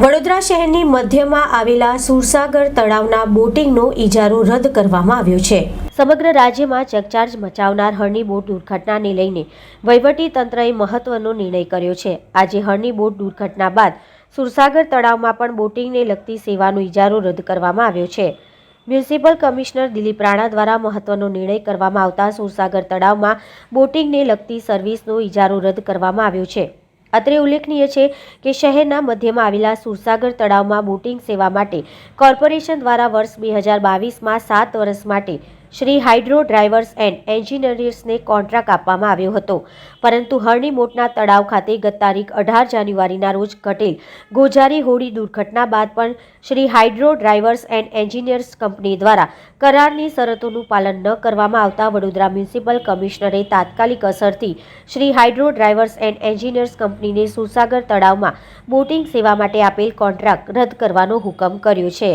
વડોદરા શહેરની મધ્યમાં આવેલા સુરસાગર તળાવના બોટિંગનો ઇજારો રદ કરવામાં આવ્યો છે. સમગ્ર રાજ્યમાં ચકચાર્જ મચાવનાર હળની બોટ દુર્ઘટનાને લઈને વહીવટી તંત્રએ મહત્વનો નિર્ણય કર્યો છે. આજે હળની બોટ દુર્ઘટના બાદ સુરસાગર તળાવમાં પણ બોટિંગને લગતી સેવાનો ઇજારો રદ કરવામાં આવ્યો છે. મ્યુનિસિપલ કમિશનર દિલીપ રાણા દ્વારા મહત્વનો નિર્ણય કરવામાં આવતા સુરસાગર તળાવમાં બોટિંગને લગતી સર્વિસનો ઇજારો રદ કરવામાં આવ્યો છે. અત્રે ઉલ્લેખનીય છે કે શહેરના મધ્યમાં આવેલા સુરસાગર તળાવમાં બોટિંગ સેવા માટે કોર્પોરેશન દ્વારા વર્ષ બે હજાર બાવીસમાં સાત વર્ષ માટે શ્રી હાઇડ્રો ડ્રાઇવર્સ એન્ડ એન્જિનિયર્સને કોન્ટ્રાક્ટ આપવામાં આવ્યો હતો. પરંતુ હરણી તળાવ ખાતે ગત તારીખ અઢાર જાન્યુઆરીના રોજ ઘટેલ ગોજારી હોડી દુર્ઘટના બાદ પણ Shri Hydro Drivers and Engineers Company દ્વારા કરારની શરતોનું પાલન ન કરવામાં આવતા વડોદરા મ્યુનિસિપલ કમિશનરે તાત્કાલિક અસરથી Shri Hydro Drivers and Engineers કંપનીને સુસાગર તળાવમાં બોટિંગ સેવા માટે આપેલ કોન્ટ્રાક્ટ રદ કરવાનો હુકમ કર્યો છે.